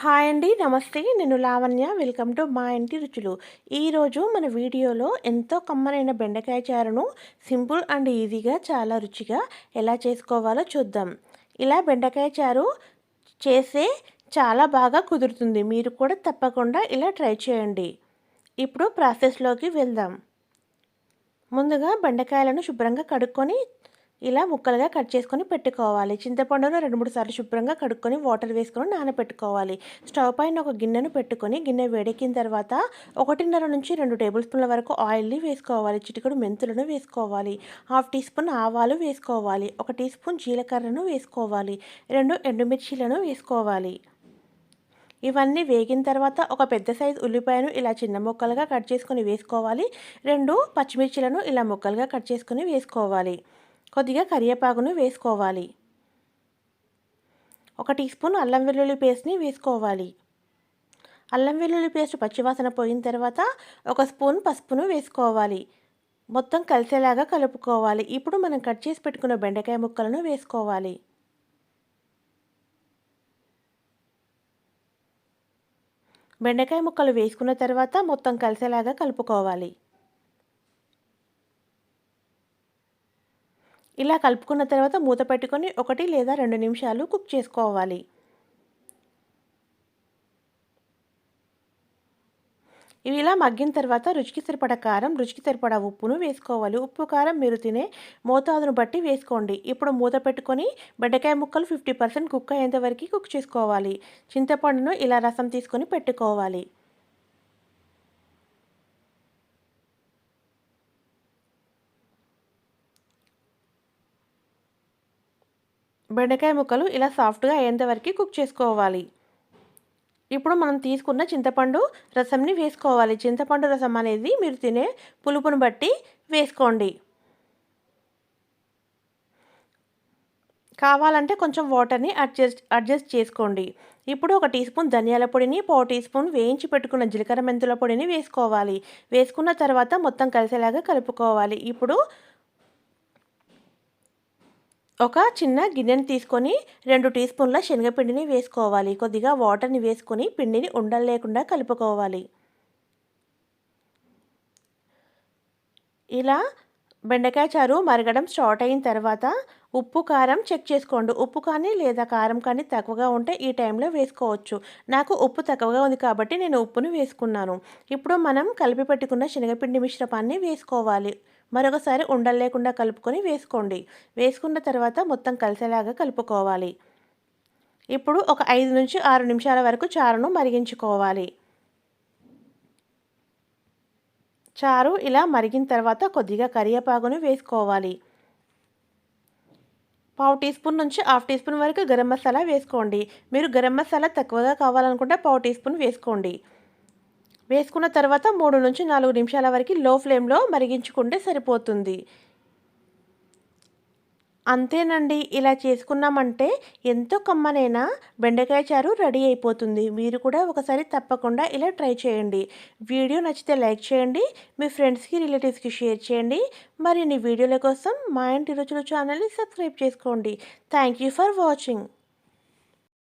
Hi అండి నమస్తే. నేను లావణ్య. వెల్కమ్ టు మా ఇంటి రుచులు. ఈరోజు మన వీడియోలో ఎంతో కమ్మనైన బెండకాయ చారును సింపుల్ అండ్ ఈజీగా చాలా రుచిగా ఎలా చేసుకోవాలో చూద్దాం. ఇలా బెండకాయ చారు చేసే చాలా బాగా కుదురుతుంది. మీరు కూడా తప్పకుండా ఇలా ట్రై చేయండి. ఇప్పుడు ప్రాసెస్లోకి వెళ్దాం. ముందుగా బెండకాయలను శుభ్రంగా కడుక్కొని ఇలా ముక్కలుగా కట్ చేసుకొని పెట్టుకోవాలి. చింతపండును రెండు మూడు సార్లు శుభ్రంగా కడుక్కొని వాటర్ వేసుకొని నానబెట్టుకోవాలి స్టవ్ పైన ఒక గిన్నెను పెట్టుకొని గిన్నె వేడెక్కిన తర్వాత ఒకటిన్నర నుంచి రెండు టేబుల్ స్పూన్ల వరకు ఆయిల్ని వేసుకోవాలి. చిటికడు మెంతులను వేసుకోవాలి. హాఫ్ టీ స్పూన్ ఆవాలు వేసుకోవాలి. ఒక టీ స్పూన్ జీలకర్రను వేసుకోవాలి. రెండు ఎండుమిర్చీలను వేసుకోవాలి. ఇవన్నీ వేగిన తర్వాత ఒక పెద్ద సైజు ఉల్లిపాయను ఇలా చిన్న ముక్కలుగా కట్ చేసుకొని వేసుకోవాలి. రెండు పచ్చిమిర్చిలను ఇలా ముక్కలుగా కట్ చేసుకొని వేసుకోవాలి. కొద్దిగా కరివేపాకును వేసుకోవాలి. ఒక టీ స్పూన్ అల్లం వెల్లుల్లి పేస్ట్ని వేసుకోవాలి. అల్లం వెల్లుల్లి పేస్ట్ పచ్చివాసన పోయిన తర్వాత ఒక స్పూన్ పసుపును వేసుకోవాలి. మొత్తం కలిసేలాగా కలుపుకోవాలి. ఇప్పుడు మనం కట్ చేసి పెట్టుకున్న బెండకాయ ముక్కలను వేసుకోవాలి. బెండకాయ ముక్కలు వేసుకున్న తర్వాత మొత్తం కలిసేలాగా కలుపుకోవాలి. ఇలా కలుపుకున్న తర్వాత మూత పెట్టుకొని ఒకటి లేదా రెండు నిమిషాలు కుక్ చేసుకోవాలి. ఇవి ఇలా మగ్గిన తర్వాత రుచికి సరిపడ కారం రుచికి సరిపడ ఉప్పును వేసుకోవాలి. ఉప్పు కారం మీరు తినే మోతాదును బట్టి వేసుకోండి. ఇప్పుడు మూత పెట్టుకొని బెండకాయ ముక్కలు ఫిఫ్టీ పర్సెంట్ కుక్ అయ్యేంత వరకు కుక్ చేసుకోవాలి. చింతపండును ఇలా రసం తీసుకొని పెట్టుకోవాలి. బెండకాయ ముక్కలు ఇలా సాఫ్ట్గా అయ్యేంత వరకు కుక్ చేసుకోవాలి. ఇప్పుడు మనం తీసుకున్న చింతపండు రసంని వేసుకోవాలి. చింతపండు రసం అనేది మీరు తినే పులుపును బట్టి వేసుకోండి. కావాలంటే కొంచెం వాటర్ని అడ్జస్ట్ అడ్జస్ట్ చేసుకోండి. ఇప్పుడు ఒక టీ స్పూన్ ధనియాల పొడిని పావు టీ స్పూన్ వేయించి పెట్టుకున్న జీలకర్ర మెంతుల పొడిని వేసుకోవాలి. వేసుకున్న తర్వాత మొత్తం కలిసేలాగా కలుపుకోవాలి. ఇప్పుడు ఒక చిన్న గిన్నెని తీసుకొని రెండు టీ స్పూన్ల శనగపిండిని వేసుకోవాలి. కొద్దిగా వాటర్ని వేసుకొని పిండిని ఉండలు లేకుండా కలుపుకోవాలి. ఇలా బెండకాయ చారు మరగడం స్టార్ట్ అయిన తర్వాత ఉప్పు కారం చెక్ చేసుకోండి. ఉప్పు కానీ లేదా కారం కానీ తక్కువగా ఉంటే ఈ టైంలో వేసుకోవచ్చు. నాకు ఉప్పు తక్కువగా ఉంది కాబట్టి నేను ఉప్పును వేసుకున్నాను. ఇప్పుడు మనం కలిపి పెట్టుకున్న శనగపిండి మిశ్రమాన్ని వేసుకోవాలి. మరొకసారి ఉండలు లేకుండా కలుపుకొని వేసుకోండి. వేసుకున్న తర్వాత మొత్తం కలిసేలాగా కలుపుకోవాలి. ఇప్పుడు ఒక ఐదు నుంచి ఆరు నిమిషాల వరకు చారును మరిగించుకోవాలి. చారు ఇలా మరిగిన తర్వాత కొద్దిగా కరివేపాకును వేసుకోవాలి. పావు టీ స్పూన్ నుంచి హాఫ్ టీ స్పూన్ వరకు గరం మసాలా వేసుకోండి. మీరు గరం మసాలా తక్కువగా కావాలనుకుంటే పావు టీ స్పూన్ వేసుకోండి. వేసుకున్న తర్వాత మూడు నుంచి నాలుగు నిమిషాల వరకు లో ఫ్లేమ్లో మరిగించుకుంటే సరిపోతుంది. అంతేనండి ఇలా చేసుకున్నామంటే ఎంతో కమ్మనైనా బెండకాయ చారు రెడీ అయిపోతుంది. మీరు కూడా ఒకసారి తప్పకుండా ఇలా ట్రై చేయండి. వీడియో నచ్చితే లైక్ చేయండి మీ ఫ్రెండ్స్కి రిలేటివ్స్కి షేర్ చేయండి. మరిన్ని వీడియోల కోసం మా ఇంటి రుచులు ఛానల్ని సబ్స్క్రైబ్ చేసుకోండి. Thank you for watching.